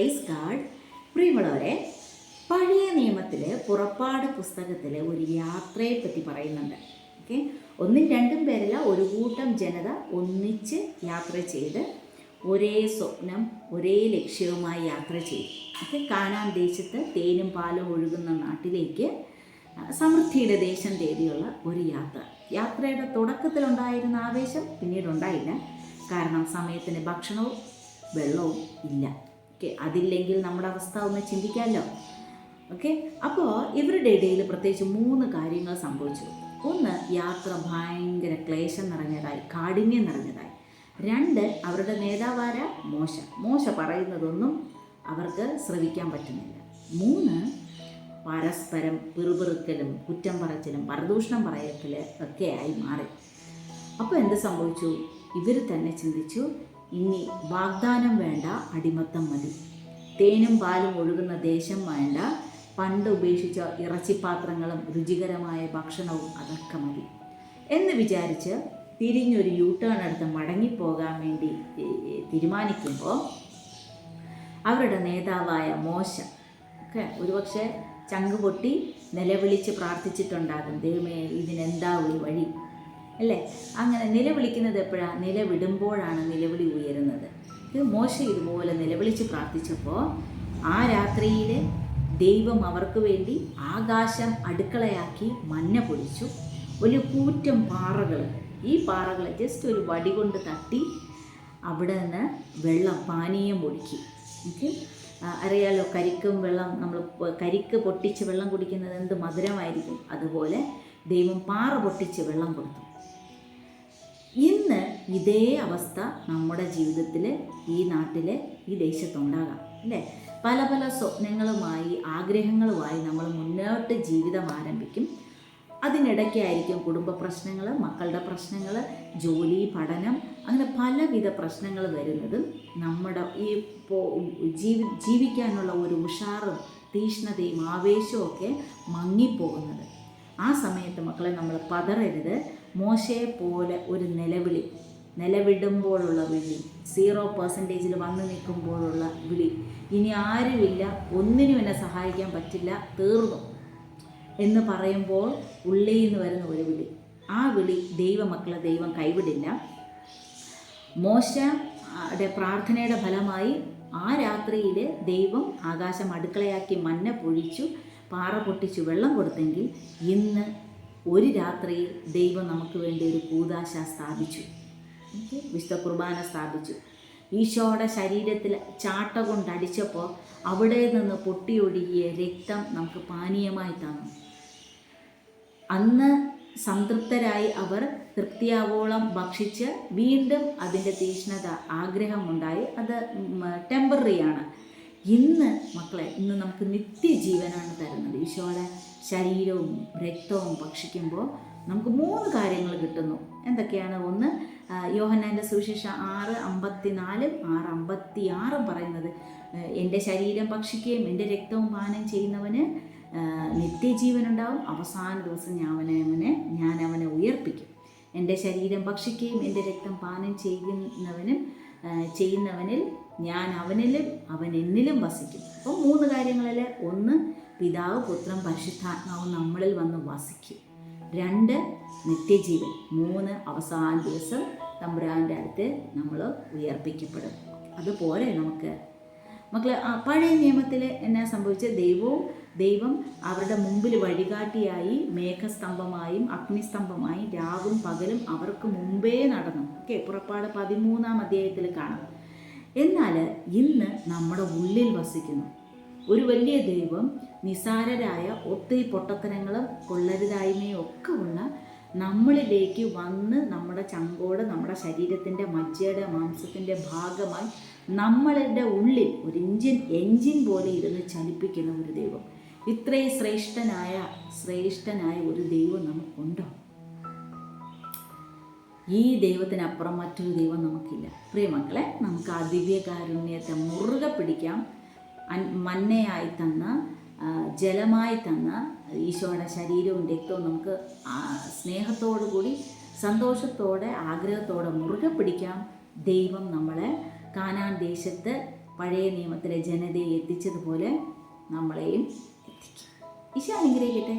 Price card പ്രിയമുള്ളവരെ പഴയ നിയമത്തിൽ പുറപ്പാട് പുസ്തകത്തിലെ ഒരു യാത്രയെ പറ്റി പറയുന്നുണ്ട്. ഓക്കെ? ഒന്നും രണ്ടും പേരല്ല ഒരു കൂട്ടം ജനത ഒന്നിച്ച് യാത്ര ചെയ്ത് ഒരേ സ്വപ്നം ഒരേ ലക്ഷ്യവുമായി യാത്ര ചെയ്തു. ഓക്കെ? കാനാൻ ദേശത്ത് തേനും പാലും ഒഴുകുന്ന നാട്ടിലേക്ക് സമൃദ്ധിയുടെ ദേശം തേടിയുള്ള ഒരു യാത്ര. യാത്രയുടെ തുടക്കത്തിലുണ്ടായിരുന്ന ആവേശം പിന്നീട് ഉണ്ടായില്ല കാരണം സമയത്തിന് ഭക്ഷണവും വെള്ളവും ഇല്ല. ഓക്കെ അതില്ലെങ്കിൽ നമ്മുടെ അവസ്ഥ ഒന്ന് ചിന്തിക്കാമല്ലോ ഓക്കെ അപ്പോൾ ഇവരുടെ ഇടയിൽ പ്രത്യേകിച്ച് മൂന്ന് കാര്യങ്ങൾ സംഭവിച്ചു. ഒന്ന് യാത്ര ഭയങ്കര ക്ലേശം നിറഞ്ഞതായി കാഠിന്യം നിറഞ്ഞതായി. രണ്ട് അവരുടെ നേതാവാര മോശ. മോശ പറയുന്നതൊന്നും അവർക്ക് ശ്രവിക്കാൻ പറ്റുന്നില്ല. മൂന്ന് പരസ്പരം പിറുപിറുക്കലും കുറ്റം പറച്ചിലും പരദൂഷണം പറയത്തിൽ ഒക്കെ ആയി മാറി. അപ്പോൾ എന്ത് സംഭവിച്ചു? ഇവർ തന്നെ ചിന്തിച്ചു ഇനി വാഗ്ദാനം വേണ്ട അടിമത്തം മതി. തേനും പാലും ഒഴുകുന്ന ദേശം വേണ്ട പണ്ട് ഉപേക്ഷിച്ച ഇറച്ചിപ്പാത്രങ്ങളും രുചികരമായ ഭക്ഷണവും അതൊക്കെ മതി. എന്ന് വിചാരിച്ച് തിരിഞ്ഞൊരു യൂ ടേൺ എടുത്ത് മടങ്ങിപ്പോകാൻ വേണ്ടി തീരുമാനിക്കുമ്പോൾ അവരുടെ നേതാവായ മോശ ഒക്കെ ഒരുപക്ഷെ ചങ്ക് പൊട്ടി നിലവിളിച്ച് പ്രാർത്ഥിച്ചിട്ടുണ്ടാകും. ദൈവമേ ഇതിനെന്താ ഒരു വഴി? അല്ലേ? അങ്ങനെ നിലവിളിക്കുന്നത് എപ്പോഴാണ് നിലവിടുമ്പോഴാണ് നിലവിളി ഉയരുന്നത്. മോശ ഇതുപോലെ നിലവിളിച്ച് പ്രാർത്ഥിച്ചപ്പോൾ ആ രാത്രിയിൽ ദൈവം അവർക്ക് വേണ്ടി ആകാശം അടുക്കളയാക്കി മഞ്ഞ പൊടിച്ചു. ഒരു കൂറ്റം പാറകൾ ഈ പാറകളെ ജസ്റ്റ് ഒരു വടി കൊണ്ട് തട്ടി അവിടെ നിന്ന് വെള്ളം പാനീയം ഒഴുക്കി. ഓക്കെ അറിയാലോ കരിക്കും വെള്ളം നമ്മൾ കരിക്ക് പൊട്ടിച്ച് വെള്ളം കുടിക്കുന്നത് എന്ത് മധുരമായിരിക്കും? അതുപോലെ ദൈവം പാറ പൊട്ടിച്ച് വെള്ളം കൊടുത്തു. ഇന്ന് ഇതേ അവസ്ഥ നമ്മുടെ ജീവിതത്തിൽ ഈ നാട്ടിൽ ഈ ദേശത്തുണ്ടാകാം അല്ലേ? പല പല സ്വപ്നങ്ങളുമായി ആഗ്രഹങ്ങളുമായി നമ്മൾ മുന്നോട്ട് ജീവിതം ആരംഭിക്കും. അതിനിടയ്ക്കായിരിക്കും കുടുംബ പ്രശ്നങ്ങൾ മക്കളുടെ പ്രശ്നങ്ങൾ ജോലി പഠനം അങ്ങനെ പലവിധ പ്രശ്നങ്ങൾ വരുന്നത്. നമ്മുടെ ഈ ജീവി ജീവിക്കാനുള്ള ഒരു ഉഷാറും തീഷ്ണതയും ആവേശവും ഒക്കെ മങ്ങിപ്പോകുന്നത്. ആ സമയത്ത് മക്കളെ നമ്മൾ പതറരുത്. മോശയെ പോലെ ഒരു നിലവിളി നിലവിടുമ്പോഴുള്ള വിളി സീറോ പെർസെന്റേജിൽ വന്നു നിൽക്കുമ്പോഴുള്ള വിളി. ഇനി ആരുമില്ല ഒന്നിനും എന്നെ സഹായിക്കാൻ പറ്റില്ല തീർന്നു എന്ന് പറയുമ്പോൾ ഉള്ളിൽ നിന്ന് വരുന്ന ഒരു വിളി. ആ വിളി ദൈവമക്കളെ ദൈവം കൈവിടില്ല. മോശയുടെ പ്രാർത്ഥനയുടെ ഫലമായി ആ രാത്രിയിൽ ദൈവം ആകാശം അടുക്കളയാക്കി മഞ്ഞ പൊഴിച്ചു. പാറ പൊട്ടിച്ച് വെള്ളം കൊടുത്തെങ്കിൽ ഇന്ന് ഒരു രാത്രിയിൽ ദൈവം നമുക്ക് വേണ്ടി ഒരു കൂതാശ സ്ഥാപിച്ചു. വിശുദ്ധ കുർബാന സ്ഥാപിച്ചു. ഈശോയുടെ ശരീരത്തിൽ ചാട്ട കൊണ്ടടിച്ചപ്പോൾ അവിടെ നിന്ന് പൊട്ടിയൊഴുകിയ രക്തം നമുക്ക് പാനീയമായി തന്നു. അന്ന് സംതൃപ്തരായി അവർ തൃപ്തിയാവോളം ഭക്ഷിച്ച് വീണ്ടും അതിന്റെ തീഷ്ണത ആഗ്രഹമുണ്ടായി അത് ടെമ്പററിയാണ്. ഇന്ന് മക്കളെ ഇന്ന് നമുക്ക് നിത്യജീവനാണ് തരുന്നത്. ഈശോയുടെ ശരീരവും രക്തവും ഭക്ഷിക്കുമ്പോൾ നമുക്ക് മൂന്ന് കാര്യങ്ങൾ കിട്ടുന്നു. എന്തൊക്കെയാണ്? ഒന്ന് യോഹന്നാന്റെ സുവിശേഷം ആറ് അമ്പത്തിനാലും ആറ് അമ്പത്തി ആറും പറയുന്നത് എന്റെ ശരീരം ഭക്ഷിക്കുകയും എന്റെ രക്തവും പാനം ചെയ്യുന്നവന് നിത്യജീവനുണ്ടാവും. അവസാന ദിവസം ഞാൻ അവനെ അവനെ ഞാൻ അവനെ ഉയർപ്പിക്കും. എന്റെ ശരീരം ഭക്ഷിക്കുകയും എന്റെ രക്തം പാനം ചെയ്യുന്നവനും ചെയ്യുന്നവനിൽ ഞാൻ അവനിലും അവൻ എന്നിലും വസിക്കും. അപ്പം മൂന്ന് കാര്യങ്ങളിൽ ഒന്ന് പിതാവ് പുത്രൻ പരിശുദ്ധാത്മാവ് നമ്മളിൽ വന്ന് വസിക്കും. രണ്ട് നിത്യജീവൻ. മൂന്ന് അവസാന ദിവസം തമ്പുരാന്റെ അടുത്ത് നമ്മൾ ഉയർപ്പിക്കപ്പെടും. അതുപോലെ നമുക്ക് മക്കളെ പഴയ നിയമത്തിൽ എന്നാ സംഭവിച്ചത്? ദൈവവും ദൈവം അവരുടെ മുമ്പിൽ വഴികാട്ടിയായി മേഘസ്തംഭമായും അഗ്നിസ്തംഭമായും രാവും പകലും അവർക്ക് മുമ്പേ നടന്നു. ഓക്കെ പുറപ്പാട് പതിമൂന്നാം അധ്യായത്തിൽ കാണാം. എന്നാൽ ഇന്ന് നമ്മുടെ ഉള്ളിൽ വസിക്കുന്നു. ഒരു വലിയ ദൈവം നിസാരരായ ഒത്തിരി പൊട്ടത്തരങ്ങളും കൊള്ളരുതായ്മയും ഒക്കെ ഉള്ള നമ്മളിലേക്ക് വന്ന് നമ്മുടെ ചങ്കോട് നമ്മുടെ ശരീരത്തിന്റെ മജ്ജയുടെ മാംസത്തിന്റെ ഭാഗമായി നമ്മളുടെ ഉള്ളിൽ ഒരു എഞ്ചിൻ എഞ്ചിൻ പോലെ ഇരുന്ന് ചലിപ്പിക്കുന്ന ഒരു ദൈവം. ഇത്രയും ശ്രേഷ്ഠനായ ശ്രേഷ്ഠനായ ഒരു ദൈവം നമുക്കുണ്ടോ? ഈ ദൈവത്തിനപ്പുറം മറ്റൊരു ദൈവം നമുക്കില്ല. പ്രിയമക്കളെ നമുക്ക് ആ ദിവ്യകാരുണ്യത്തെ മുറുകെ പിടിക്കാം. മന്നയായി തന്ന ജലമായി തന്ന ഈശോയുടെ ശരീരവും രക്തവും നമുക്ക് സ്നേഹത്തോടു കൂടി സന്തോഷത്തോടെ ആഗ്രഹത്തോടെ മുറുകെ പിടിക്കാം. ദൈവം നമ്മളെ കാനാൻ ദേശത്ത് പഴയ നിയമത്തിലെ ജനതയെ എത്തിച്ചതുപോലെ നമ്മളെയും ഈശോ അനുഗ്രഹിക്കട്ടെ.